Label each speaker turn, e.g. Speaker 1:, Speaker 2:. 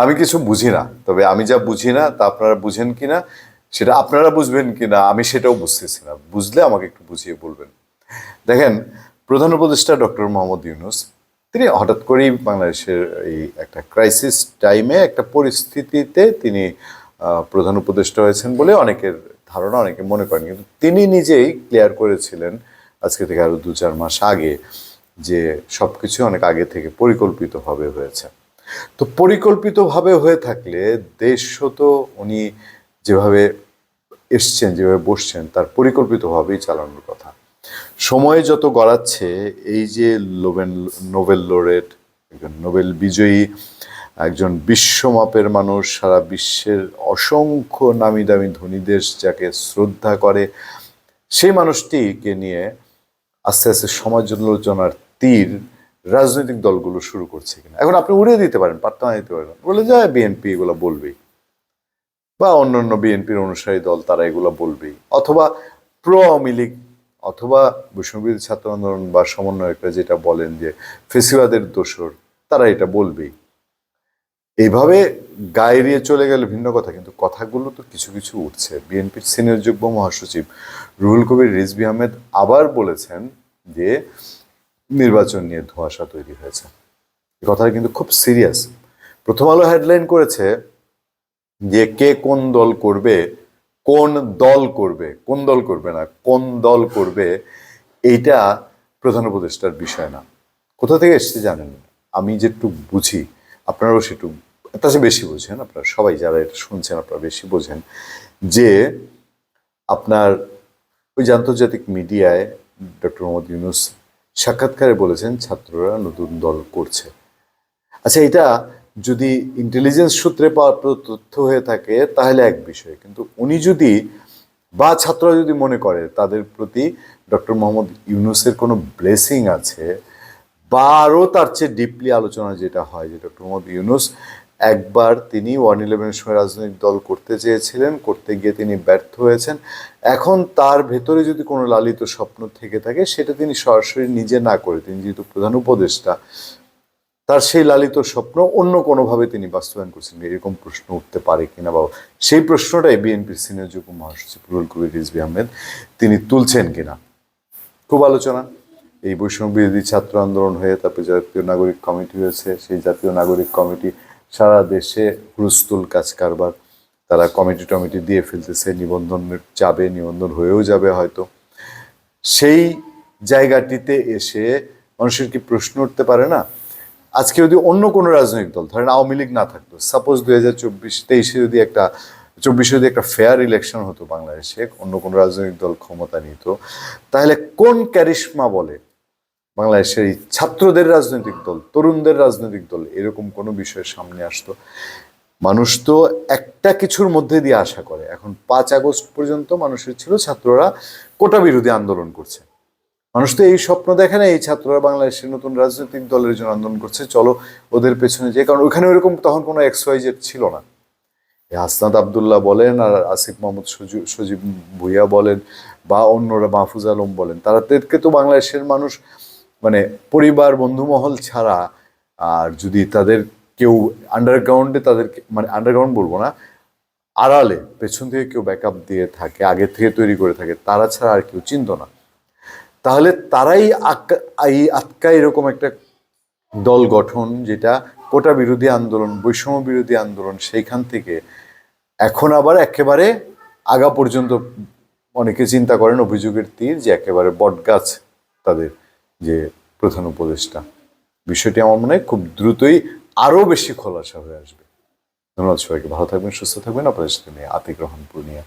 Speaker 1: আমি কিছু বুঝি না তবে আমি যা বুঝি না তা আপনারা বুঝেন কি না সেটা আপনারা বুঝবেন কি না আমি সেটাও বুঝতেছি না বুঝলে আমাকে একটু বুঝিয়ে বলবেন দেখেন প্রধান উপদেষ্টা ডক্টর মোহাম্মদ ইউনুস তিনি হঠাৎ করেই বাংলাদেশের এই একটা ক্রাইসিস টাইমে একটা পরিস্থিতিতে তিনি প্রধান উপদেষ্টা হয়েছেন বলে অনেকের ধারণা অনেকে মনে করেন কিন্তু তিনি নিজেই ক্লিয়ার করেছিলেন আজকে থেকে আরও দু চার মাস আগে যে সব কিছু অনেক আগে থেকে পরিকল্পিতভাবে হয়েছে তো পরিকল্পিতভাবে হয়ে থাকলে দেশ তো উনি যেভাবে এসছেন যেভাবে বসছেন তার পরিকল্পিতভাবেই চালানোর কথা সময় যত গড়াচ্ছে এই যে লোবেন নোবেল লোরেট একজন নোবেল বিজয়ী একজন বিশ্বমাপের মানুষ সারা বিশ্বের অসংখ্য নামি দামি ধনী দেশ যাকে শ্রদ্ধা করে সেই মানুষটিকে নিয়ে আস্তে আস্তে আলোচনার তীর রাজনৈতিক দলগুলো শুরু করছে কিনা এখন আপনি উড়িয়ে দিতে পারেন পার্থনা দিতে পারেন বলে যায় হ্যাঁ, বিএনপি এগুলো বলবেই বা অন্যান্য বিএনপির অনুসারী দল তারা এগুলো বলবেই অথবা প্রো আওয়ামী লীগ অথবা বৈষ্ণবীর ছাত্র আন্দোলন বা সমন্বয়করা যেটা বলেন যে ফেসিবাদের দোষর তারা এটা বলবেই এইভাবে গায়ে রিয়ে চলে গেলে ভিন্ন কথা কিন্তু কথাগুলো তো কিছু কিছু উঠছে বিএনপির সিনিয়র যুগ্ম মহাসচিব রুহুল কবির রিজবি আহমেদ আবার বলেছেন যে নির্বাচন নিয়ে ধোঁয়াশা তৈরি হয়েছে কথাটা কিন্তু খুব সিরিয়াস প্রথম আলো হেডলাইন করেছে যে কে কোন দল করবে কোন দল করবে কোন দল করবে না কোন দল করবে এইটা প্রধান উপদেষ্টার বিষয় না কোথা থেকে এসছে জানেন আমি যেটুক বুঝি আপনারাও সেটুক তার সে বেশি বোঝেন আপনারা সবাই যারা এটা শুনছেন আপনারা বেশি বোঝেন যে আপনার ওই আন্তর্জাতিক মিডিয়ায় ডক্টর মোহাম্মদ ইউনুস সাক্ষাৎকারে বলেছেন ছাত্ররা নতুন দল করছে আচ্ছা এটা যদি ইন্টেলিজেন্স সূত্রে পাওয়া তথ্য হয়ে থাকে তাহলে এক বিষয় কিন্তু উনি যদি বা ছাত্ররা যদি মনে করে তাদের প্রতি ডক্টর মোহাম্মদ ইউনুসের কোনো ব্লেসিং আছে বা আরও তার চেয়ে ডিপলি আলোচনা যেটা হয় যে ডক্টর মোহাম্মদ ইউনুস একবার তিনি ওয়ান ইলেভেনের সময় রাজনৈতিক দল করতে চেয়েছিলেন করতে গিয়ে তিনি ব্যর্থ হয়েছেন এখন তার ভেতরে যদি কোনো লালিত স্বপ্ন থেকে থাকে সেটা তিনি সরাসরি নিজে না করে তিনি যেহেতু প্রধান উপদেষ্টা তার সেই লালিত স্বপ্ন অন্য কোনোভাবে তিনি বাস্তবায়ন করছেন এরকম প্রশ্ন উঠতে পারে কিনা বা সেই প্রশ্নটাই বিএনপির সিনিয়র যুগ্ম মহাসচিব রুল কবির রিজবি আহমেদ তিনি তুলছেন কিনা খুব আলোচনা এই বৈষম্য বিরোধী ছাত্র আন্দোলন হয়ে তারপরে জাতীয় নাগরিক কমিটি হয়েছে সেই জাতীয় নাগরিক কমিটি সারা দেশে রুস্তুল কাজ কারবার তারা কমিটি টমিটি দিয়ে ফেলতেছে নিবন্ধন যাবে নিবন্ধন হয়েও যাবে হয়তো সেই জায়গাটিতে এসে মানুষের কি প্রশ্ন উঠতে পারে না আজকে যদি অন্য কোনো রাজনৈতিক দল ধরেন আওয়ামী লীগ না থাকতো সাপোজ দুই হাজার চব্বিশ তেইশে যদি একটা চব্বিশে যদি একটা ফেয়ার ইলেকশন হতো বাংলাদেশে অন্য কোনো রাজনৈতিক দল ক্ষমতা নিত তাহলে কোন ক্যারিশমা বলে বাংলাদেশের এই ছাত্রদের রাজনৈতিক দল তরুণদের রাজনৈতিক দল এরকম কোনো বিষয় সামনে আসতো মানুষ তো একটা কিছুর মধ্যে দিয়ে আশা করে এখন পাঁচ আগস্ট পর্যন্ত মানুষের ছিল ছাত্ররা কোটা বিরোধী আন্দোলন করছে মানুষ তো এই স্বপ্ন দেখে না এই ছাত্ররা বাংলাদেশের নতুন রাজনৈতিক দলের জন্য আন্দোলন করছে চলো ওদের পেছনে যে কারণ ওখানে ওইরকম তখন কোনো এক্সওয়াইজেড ছিল না হাসনাত আবদুল্লাহ বলেন আর আসিফ মোহাম্মদ সজীব ভুইয়া বলেন বা অন্যরা মাহফুজ আলম বলেন তাদেরকে তো বাংলাদেশের মানুষ মানে পরিবার বন্ধুমহল ছাড়া আর যদি তাদের কেউ আন্ডারগ্রাউন্ডে তাদেরকে মানে আন্ডারগ্রাউন্ড বলবো না আড়ালে পেছন থেকে কেউ ব্যাকআপ দিয়ে থাকে আগে থেকে তৈরি করে থাকে তারা ছাড়া আর কেউ চিনত না তাহলে তারাই এই আটকা এরকম একটা দল গঠন যেটা কোটা বিরোধী আন্দোলন বৈষম্য বিরোধী আন্দোলন সেইখান থেকে এখন আবার একেবারে আগা পর্যন্ত অনেকে চিন্তা করেন অভিযোগের তীর যে একেবারে বটগাছ তাদের যে প্রধান উপদেষ্টা বিষয়টি আমার মনে হয় খুব দ্রুতই আরও বেশি খোলাসা হয়ে আসবে ধন্যবাদ সবাইকে ভালো থাকবেন সুস্থ থাকবেন আপনাদের সাথে নিয়ে আতিক রহমান পূর্ণিয়া